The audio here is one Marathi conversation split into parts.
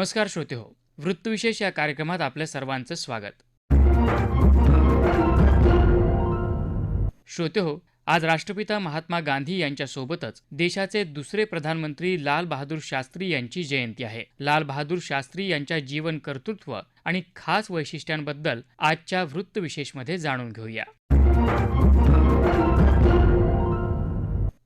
नमस्कार श्रोते हो वृत्तविशेष या कार्यक्रमात आपल्या सर्वांचं स्वागत. श्रोते हो आज राष्ट्रपिता महात्मा गांधी यांच्यासोबतच देशाचे दुसरे प्रधानमंत्री लाल बहादूर शास्त्री यांची जयंती आहे. लाल बहादूर शास्त्री यांच्या जीवन कर्तृत्व आणि खास वैशिष्ट्यांबद्दल आजच्या वृत्तविशेषमध्ये जाणून घेऊया.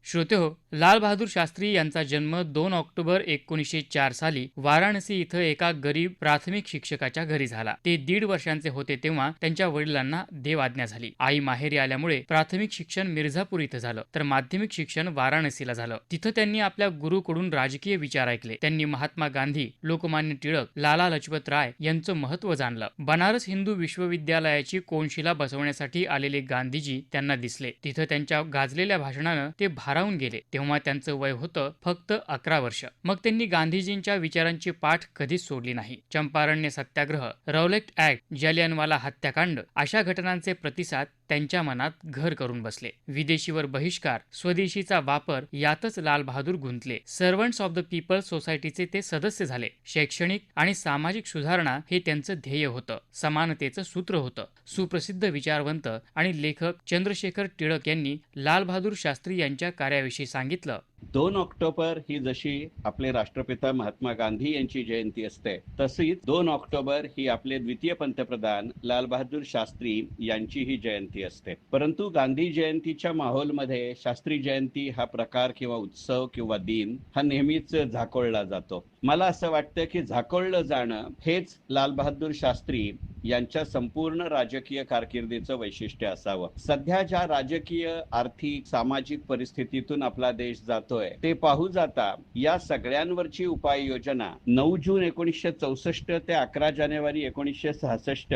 श्रोते हो लाल बहादूर शास्त्री यांचा जन्म दोन ऑक्टोबर एकोणीसशे चार साली वाराणसी इथं एका गरीब प्राथमिक शिक्षकाच्या घरी झाला. ते दीड वर्षांचे होते तेव्हा त्यांच्या वडिलांना देवाज्ञा झाली. आई माहेरी आल्यामुळे प्राथमिक शिक्षण मिर्झापूर इथं झालं. तर माध्यमिक शिक्षण वाराणसीला झालं. तिथं त्यांनी आपल्या गुरुकडून राजकीय विचार ऐकले. त्यांनी महात्मा गांधी लोकमान्य टिळक लाला लजपत राय यांचं महत्त्व जाणलं. बनारस हिंदू विश्वविद्यालयाची कोनशिला बसवण्यासाठी आलेले गांधीजी त्यांना दिसले. तिथं त्यांच्या गाजलेल्या भाषणानं ते भारावून गेले. तेव्हा त्यांचं वय होतं फक्त अकरा वर्ष. मग त्यांनी गांधीजींच्या विचारांची पाठ कधीच सोडली नाही. चंपारण्य सत्याग्रह रौलेक्ट ऍक्ट जलियनवाला हत्याकांड अशा घटनांचे प्रतिसाद त्यांच्या मनात घर करून बसले. विदेशीवर बहिष्कार स्वदेशीचा वापर यातच लाल बहादूर गुंतले. सर्वंट्स ऑफ द पीपल सोसायटीचे ते सदस्य झाले. शैक्षणिक आणि सामाजिक सुधारणा हे त्यांचं ध्येय होतं. समानतेचं सूत्र होतं. सुप्रसिद्ध विचारवंत आणि लेखक चंद्रशेखर टिळक यांनी लाल बहादूर शास्त्री यांच्या कार्याविषयी सांगितलं. दोन ऑक्टोबर ही जशी आपले राष्ट्रपिता महात्मा गांधी यांची जयंती असते तशीच दोन ऑक्टोबर ही आपले द्वितीय पंतप्रधान लालबहादूर शास्त्री यांची ही जयंती असते. परंतु गांधी जयंतीच्या माहोलमध्ये शास्त्री जयंती हा प्रकार किंवा उत्सव किंवा दिन हा नेहमीच झाकोळला जातो. मला असं वाटतं की झाकोळलं जाणं हेच लाल बहादूर शास्त्री यांच्या संपूर्ण राजकीय कारकिर्दीचं वैशिष्ट्य असावं. सध्या ज्या राजकीय आर्थिक सामाजिक परिस्थितीतून आपला देश जातो जातोय ते पाहू जाता या सगळ्यांवरची उपाययोजना नऊ जून एकोणीसशे चौसष्ट ते अकरा जानेवारी एकोणीसशे सहासष्ट.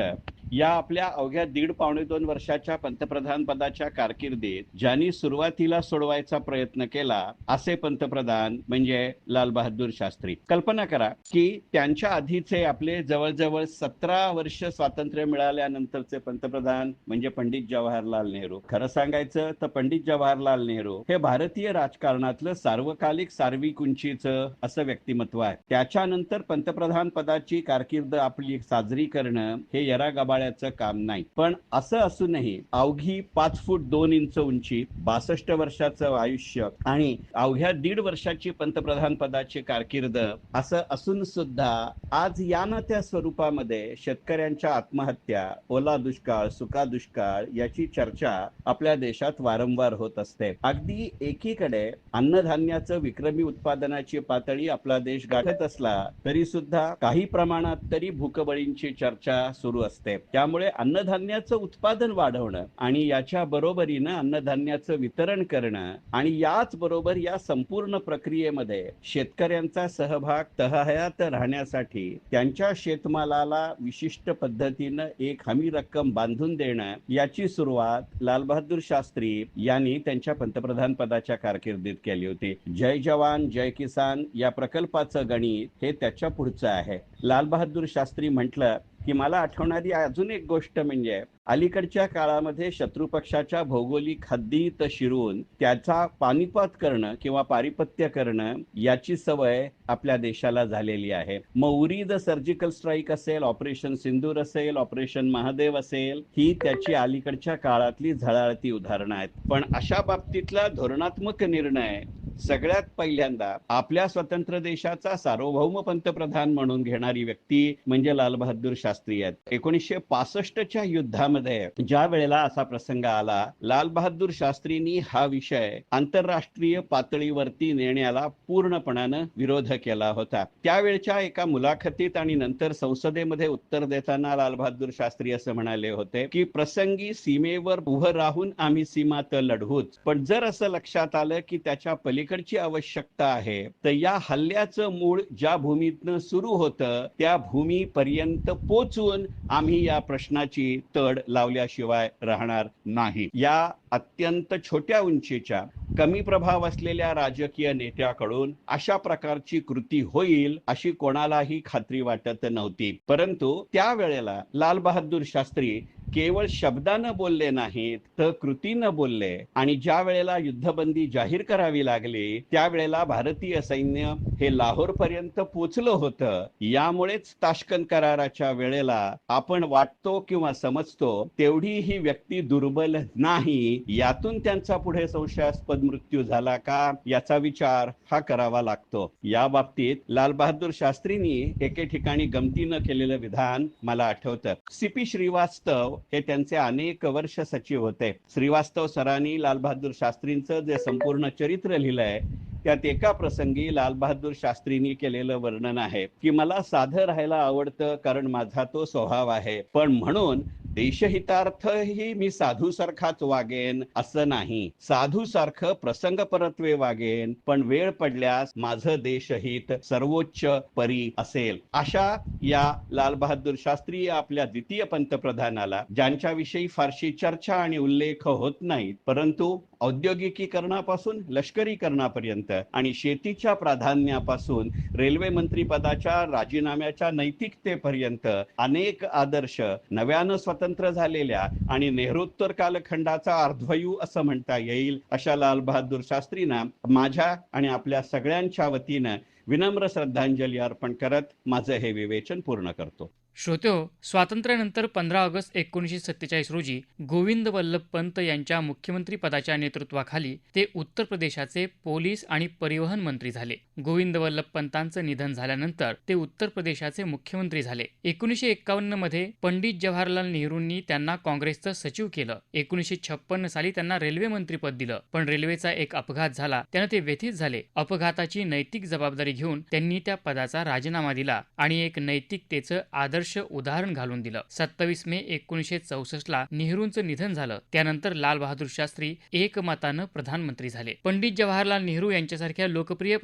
या आपल्या अवघ्या दीड पावणे दोन वर्षाच्या पंतप्रधान पदाच्या कारकिर्दीत ज्यांनी सुरुवातीला सोडवायचा प्रयत्न केला असे पंतप्रधान म्हणजे लाल बहादूर शास्त्री. कल्पना करा की त्यांच्या आधीचे आपले जवळजवळ सतरा वर्ष स्वातंत्र्य मिळाल्यानंतरचे पंतप्रधान म्हणजे पंडित जवाहरलाल नेहरू. खरं सांगायचं तर पंडित जवाहरलाल नेहरू हे भारतीय राजकारणातलं सार्वकालिक सार्विक उंचीचं असं व्यक्तिमत्व आहे. त्याच्यानंतर पंतप्रधान पदाची कारकिर्द आपली साजरी करणं हे यरा गबाळ्याचं काम नाही. पण असं असूनही अवघी पाच फूट दोन इंच उंची बासष्ट वर्षाचं आयुष्य आणि अवघ्या दीड वर्षाची पंतप्रधान पदाची कारकीर्द असं असून सुद्धा आज या ना त्या स्वरूपामध्ये शेतकऱ्यांच्या आत्महत्या ओला दुष्काळ सुका दुष्काळ याची चर्चा आपल्या देशात वारंवार होत असते. अगदी एकीकडे अन्नधान्याचं विक्रमी उत्पादनाची पातळी आपला देश गाठत असला तरी सुद्धा काही प्रमाणात तरी भूकबळींची चर्चा सुरू असते. त्यामुळे अन्नधान्याचं उत्पादन वाढवणं आणि याच्या बरोबरीनं अन्नधान्याचं वितरण करणं आणि याच बरोबर या संपूर्ण प्रक्रियेमध्ये शेतकऱ्यांचा सहभाग तहयात राहण्यासाठी त्यांच्या शेतमालाला विशिष्ट पद्धतीनं एक हमी रक्कम बांधून देणं याची सुरुवात लालबहादूर शास्त्री यांनी त्यांच्या पंतप्रधान पदाच्या कारकिर्दीत केली होती. जय जवान जय किसान या प्रकल्पाचं गणित हे त्याच्या पुढचं आहे. लालबहादूर शास्त्री म्हटलं की मला आठवणारी अजून एक गोष्ट म्हणजे अलीकडच्या काळामध्ये शत्रुपक्षाच्या भौगोलिक हद्दीत शिरून त्याचा पानिपत करणं किंवा पारिपत्य करणं याची सवय आपल्या देशाला झालेली आहे. मौरी द सर्जिकल स्ट्राईक असेल ऑपरेशन सिंदूर असेल ऑपरेशन महादेव असेल ही त्याची अलीकडच्या काळातली झळाळती उदाहरणं आहेत. पण अशा बाबतीतला धोरणात्मक निर्णय सगळ्यात पहिल्यांदा आपल्या स्वतंत्र देशाचा सार्वभौम पंतप्रधान म्हणून घेणारी व्यक्ती म्हणजे लालबहादूर शास्त्री आहेत. एकोणीसशे पासष्टच्या युद्धामध्ये ज्या वेळेला असा प्रसंग आला लाल बहादूर शास्त्रींनी हा विषय आंतरराष्ट्रीय पातळीवरती नेण्याला पूर्णपणानं विरोध केला होता. त्यावेळच्या एका मुलाखतीत आणि नंतर संसदेमध्ये उत्तर देताना लाल बहादूर शास्त्री असं म्हणाले होते की प्रसंगी सीमेवर उभं राहून आम्ही सीमा तर लढवूच. पण जर असं लक्षात आलं की त्याच्या पलीकडची आवश्यकता आहे. तर या हल्ल्याचं मूळ ज्या भूमीतनं सुरू होतं त्या भूमीपर्यंत पोचून आम्ही या प्रश्नाची तड लावल्याशिवाय राहणार नाही. या अत्यंत छोट्या उंचीच्या कमी प्रभाव असलेल्या राजकीय नेत्याकडून अशा प्रकारची कृती होईल अशी कोणालाही खात्री वाटत नव्हती. परंतु त्यावेळेला लाल बहादूर शास्त्री केवळ शब्दानं बोलले नाहीत तर कृतीनं बोलले. आणि ज्या वेळेला युद्धबंदी जाहीर करावी लागली त्यावेळेला भारतीय सैन्य हे लाहोर पर्यंत पोचलं होतं. यामुळेच ताशकंद कराराच्या वेळेला आपण वाटतो किंवा समजतो तेवढी ही व्यक्ती दुर्बल नाही. यातून त्यांचा पुढे संशयास्पद मृत्यू झाला का याचा विचार हा करावा लागतो. या बाबतीत लाल बहादूर शास्त्रींनी एके ठिकाणी गमतीनं केलेलं विधान मला आठवतं. सीपी श्रीवास्तव हे त्यांचे अनेक वर्ष सचिव होते. श्रीवास्तव सरांनी लाल बहादूर शास्त्रींचं जे संपूर्ण चरित्र लिहिलंय त्यात एका प्रसंगी लाल बहादूर शास्त्रींनी केलेलं वर्णन आहे की मला साधं राहायला आवडतं कारण माझा तो स्वभाव आहे. पण म्हणून देशहितार्थही मी साधू सारखाच वागेन असं नाही. साधू सारखं प्रसंग परत्वे वागेन पण वेळ पडल्यास माझं देशहित सर्वोच्च परी असेल. अशा या लाल बहादूर शास्त्री आपल्या द्वितीय पंतप्रधानाला ज्यांच्याविषयी फारशी चर्चा आणि उल्लेख होत नाहीत परंतु औद्योगिकीकरणापासून लष्करीकरणापर्यंत आणि शेतीच्या प्राधान्यापासून रेल्वे मंत्रीपदाच्या राजीनाम्याच्या नैतिकतेपर्यंत अनेक आदर्श नव्यानं स्वतंत्र झालेल्या आणि नेहरूत्तर कालखंडाचा अर्धवयू असं म्हणता येईल अशा लाल बहादूर शास्त्रींना माझ्या आणि आपल्या सगळ्यांच्या वतीनं विनम्र श्रद्धांजली अर्पण करत माझं हे विवेचन पूर्ण करतो. श्रोत्यो स्वातंत्र्यानंतर पंधरा ऑगस्ट एकोणीसशे सत्तेचाळीस रोजी गोविंद वल्लभ पंत यांच्या मुख्यमंत्री पदाच्या नेतृत्वाखाली ते उत्तर प्रदेशाचे पोलीस आणि परिवहन मंत्री झाले. गोविंद वल्लभ पंतांचं निधन झाल्यानंतर ते उत्तर प्रदेशाचे मुख्यमंत्री झाले. एकोणीसशे एक्कावन्नमध्ये पंडित जवाहरलाल नेहरूंनी त्यांना काँग्रेसचं सचिव केलं. एकोणीसशे छप्पन्न साली त्यांना रेल्वे मंत्रीपद दिलं. पण रेल्वेचा एक अपघात झाला. त्यानं ते व्यथित झाले. अपघाताची नैतिक जबाबदारी घेऊन त्यांनी त्या पदाचा राजीनामा दिला आणि एक नैतिकतेचं आदर्श उदाहरण घालून दिलं. सत्तावीस मे एकोणीसशे चौसष्ट ला नेहरूंचं निधन झालं. त्यानंतर लाल बहादूर शास्त्री एकमतानं प्रधानमंत्री झाले. पंडित जवाहरलाल नेहरू यांच्यासारख्या लोकप्रिय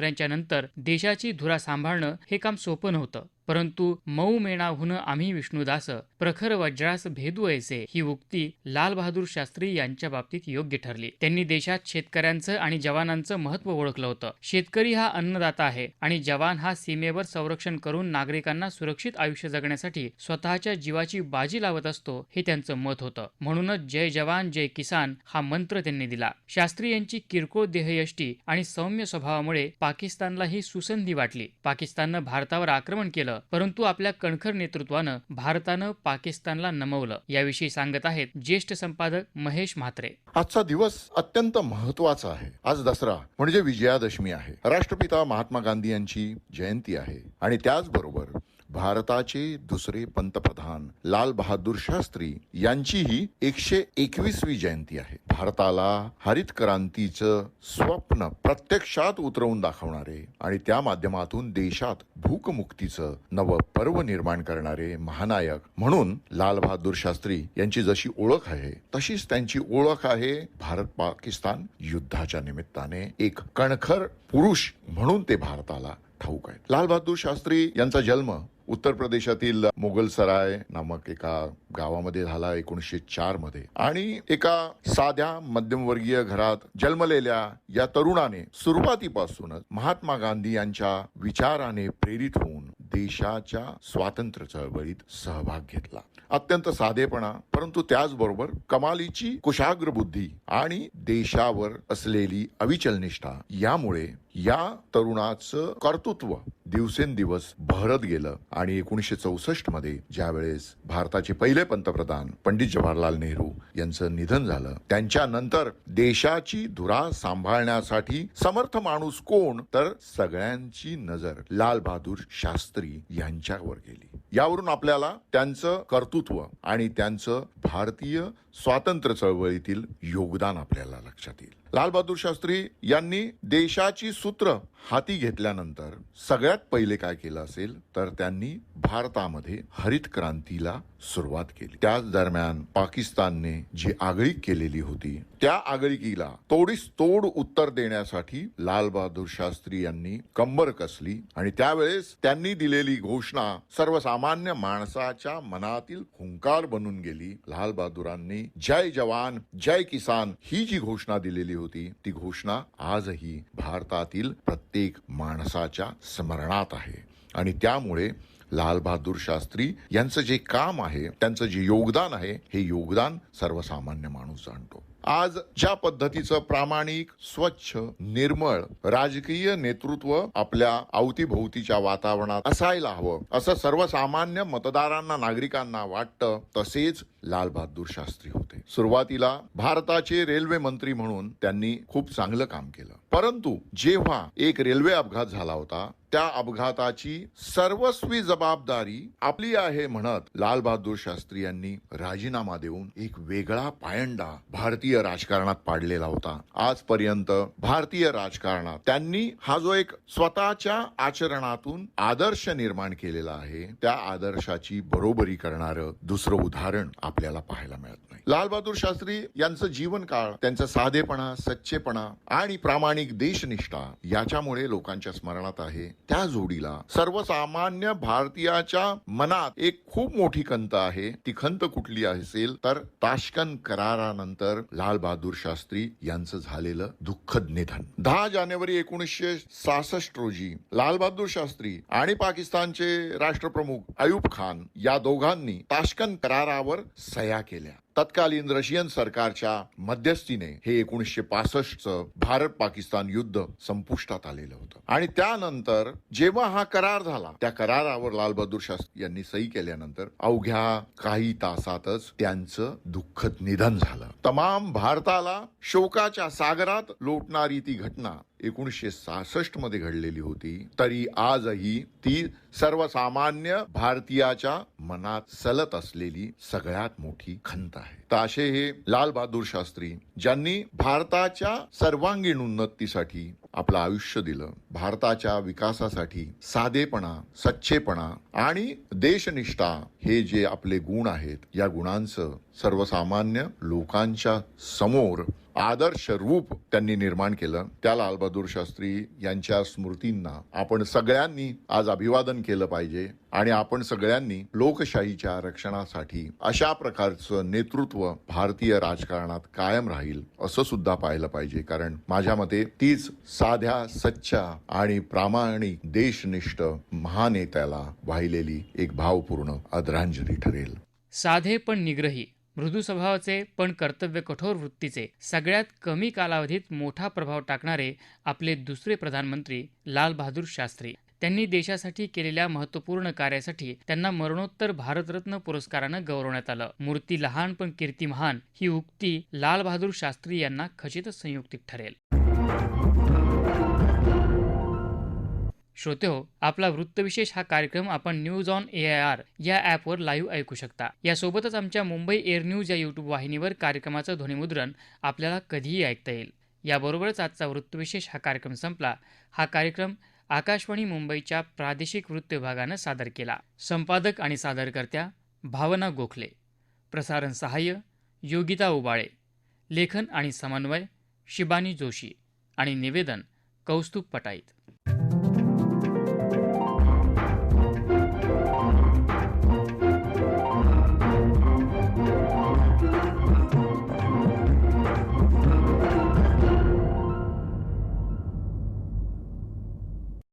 प्रधानमंत्र्यांच्या नंतर देशाची धुरा सांभाळणं हे काम सोपं नव्हतं. परंतु मऊ मेणाहून आम्ही विष्णुदास प्रखर वज्रास भेदू ऐसे ही उक्ती लाल बहादूर शास्त्री यांच्या बाबतीत योग्य ठरली. त्यांनी देशात शेतकऱ्यांचं आणि जवानांचं महत्त्व ओळखलं होतं. शेतकरी हा अन्नदाता आहे आणि जवान हा सीमेवर संरक्षण करून नागरिकांना सुरक्षित आयुष्य जगण्यासाठी स्वतःच्या जीवाची बाजी लावत असतो हे त्यांचं मत होतं. म्हणूनच जय जवान जय किसान हा मंत्र त्यांनी दिला. शास्त्री यांची किरकोळ देहयष्टी आणि सौम्य स्वभावामुळे पाकिस्तानला ही सुसंधी वाटली. पाकिस्ताननं भारतावर आक्रमण केलं परंतु आपल्या कणखर नेतृत्वानं भारतानं पाकिस्तानला नमवलं. याविषयी सांगत आहेत ज्येष्ठ संपादक महेश म्हात्रे. आजचा दिवस अत्यंत महत्त्वाचा आहे. आज दसरा म्हणजे विजयादशमी आहे. राष्ट्रपिता महात्मा गांधी यांची जयंती आहे. आणि त्याचबरोबर भारताचे दुसरे पंतप्रधान लाल बहादूर शास्त्री यांचीही एकशे एकवीसवी जयंती आहे. भारताला हरित क्रांतीचं स्वप्न प्रत्यक्षात उतरवून दाखवणारे आणि त्या माध्यमातून देशात भूकमुक्तीचं नव पर्व निर्माण करणारे महानायक म्हणून लाल बहादूर शास्त्री यांची जशी ओळख आहे तशीच त्यांची ओळख आहे भारत पाकिस्तान युद्धाच्या निमित्ताने एक कणखर पुरुष म्हणून ते भारताला ठाऊक आहेत. लाल बहादूर शास्त्री यांचा जन्म उत्तर प्रदेशातील मोगलसराय नामक एका गावामध्ये झाला एकोणीसशे चारमध्ये. आणि एका साध्या मध्यमवर्गीय घरात जन्मलेल्या या तरुणाने सुरुवातीपासूनच महात्मा गांधी यांच्या विचाराने प्रेरित होऊन देशाच्या स्वातंत्र्य चळवळीत सहभाग घेतला. अत्यंत साधेपणा परंतु त्याचबरोबर कमालीची कुशाग्र बुद्धी आणि देशावर असलेली अविचल निष्ठा यामुळे या तरुणाचं कर्तृत्व दिवसेंदिवस भरत गेलं. आणि एकोणीसशे चौसष्टमध्ये ज्यावेळेस भारताचे पहिले पंतप्रधान पंडित जवाहरलाल नेहरू यांचं निधन झालं त्यांच्यानंतर देशाची धुरा सांभाळण्यासाठी समर्थ माणूस कोण? तर सगळ्यांची नजर लाल बहादूर शास्त्री यांच्यावर गेली. यावरून आपल्याला त्यांचं कर्तृत्व आणि त्यांचं भारतीय स्वातंत्र्य चळवळीतील योगदान आपल्याला लक्षात येईल. लालबहादूर शास्त्री यांनी देशाची सूत्र हाती घेतल्यानंतर सगळ्यात पहिले काय केलं असेल तर त्यांनी भारतामध्ये हरित क्रांतीला सुरुवात केली. त्याच दरम्यान पाकिस्तानने जी आगळीक केलेली होती त्या आगळीकीला तोडीस तोड उत्तर देण्यासाठी लाल बहादूर शास्त्री यांनी कंबर कसली आणि त्यावेळेस त्यांनी दिलेली घोषणा सर्वसामान्य माणसाच्या मनातील हुंकार बनून गेली. लाल बहादुरांनी जय जवान जय किसान ही जी घोषणा दिलेली होती ती घोषणा आजही भारतातील प्रत्येक माणसाच्या स्मरणात आहे. आणि त्यामुळे लालबहादूर शास्त्री यांचं जे काम आहे त्यांचं जे योगदान आहे हे योगदान सर्वसामान्य माणूस जाणतो. आज ज्या पद्धतीचं प्रामाणिक स्वच्छ निर्मळ राजकीय नेतृत्व आपल्या अवतीभोवतीच्या वातावरणात असायला हवं असं सर्वसामान्य मतदारांना नागरिकांना वाटतं तसेच लालबहादूर शास्त्री होते. सुरुवातीला भारताचे रेल्वे मंत्री म्हणून त्यांनी खूप चांगलं काम केलं. परंतु जेव्हा एक रेल्वे अपघात झाला होता त्या अपघाताची सर्वस्वी जबाबदारी आपली आहे म्हणत लालबहादूर शास्त्री यांनी राजीनामा देऊन एक वेगळा पायंडा भारतीय राजकारणात पाडलेला होता. आजपर्यंत भारतीय राजकारणात त्यांनी हा जो एक स्वतःच्या आचरणातून आदर्श निर्माण केलेला आहे त्या आदर्शाची बरोबरी करणारं दुसरं उदाहरण आपल्याला पाहायला मिळत नाही. लालबहादूर शास्त्री यांचं जीवनकाळ त्यांचा साधेपणा सच्चेपणा आणि प्रामाणिक देशनिष्ठा याच्यामुळे लोकांच्या स्मरणात आहे. त्या जोडीला सर्वसामान्य भारतीयाच्या मनात एक खूप मोठी खंत आहे. ती खंत कुठली असेल तर ताशकन करारानंतर लालबहादूर शास्त्री यांचं झालेलं दुःखद निधन. दहा जानेवारी एकोणीसशे सहासष्ट रोजी लालबहादूर शास्त्री आणि पाकिस्तानचे राष्ट्रप्रमुख अयुब खान या दोघांनी ताशकन करारावर सह्या केल्या. तत्कालीन रशियन सरकारच्या मध्यस्थीने हे एकोणीसशे पासष्टचं भारत पाकिस्तान युद्ध संपुष्टात आलेलं होतं. आणि त्यानंतर जेव्हा हा करार झाला त्या करारावर लालबहादूर शास्त्री यांनी सही केल्यानंतर अवघ्या काही तासातच त्यांचं दुःखद निधन झालं. तमाम भारताला शोकाच्या सागरात लोटणारी ती घटना एकोणीसशे सहासष्टमध्ये घडलेली होती. तरी आजही ती सर्वसामान्य भारतीयाच्या मनात सलत असलेली सगळ्यात मोठी खंत आहे. तर असे हे लाल बहादूर शास्त्री ज्यांनी भारताच्या सर्वांगीण उन्नतीसाठी आपलं आयुष्य दिलं भारताच्या विकासासाठी साधेपणा सच्चेपणा आणि देशनिष्ठा हे जे आपले गुण आहेत या गुणांचं सर्वसामान्य लोकांच्या समोर आदर्श रूप त्यांनी निर्माण केलं. त्या लालबहादूर शास्त्री यांच्या स्मृतींना आपण सगळ्यांनी आज अभिवादन केलं पाहिजे आणि आपण सगळ्यांनी लोकशाहीच्या रक्षणासाठी अशा प्रकारचं नेतृत्व भारतीय राजकारणात कायम राहील असं सुद्धा पाहिलं पाहिजे. कारण माझ्या मते तीच साध्या सच्च्या आणि प्रामाणिक देशनिष्ठ महानेत्याला वाहिलेली एक भावपूर्ण आदरांजली ठरेल. साधे पण निग्रही. मृदू स्वभावाचे पण कर्तव्य कठोर वृत्तीचे सगळ्यात कमी कालावधीत मोठा प्रभाव टाकणारे आपले दुसरे प्रधानमंत्री लालबहादूर शास्त्री. त्यांनी देशासाठी केलेल्या महत्त्वपूर्ण कार्यासाठी त्यांना मरणोत्तर भारतरत्न पुरस्कारानं गौरवण्यात आलं. मूर्ती लहान पण कीर्ती महान ही उक्ती लालबहादूर शास्त्री यांना खचितच संयुक्तिक ठरेल. श्रोते हो आपला वृत्तविशेष हा कार्यक्रम आपण news on A I R या ॲपवर लाईव्ह ऐकू शकता. यासोबतच आमच्या मुंबई एअर न्यूज या यूट्यूब वाहिनीवर कार्यक्रमाचं ध्वनिमुद्रण आपल्याला कधीही ऐकता येईल. याबरोबरच आजचा वृत्तविशेष हा कार्यक्रम संपला. हा कार्यक्रम आकाशवाणी मुंबईच्या प्रादेशिक वृत्त विभागानं सादर केला. संपादक आणि सादरकर्त्या भावना गोखले. प्रसारण सहाय्य योगिता उबाळे. लेखन आणि समन्वय शिबानी जोशी. आणि निवेदन कौस्तुभ पटाईत.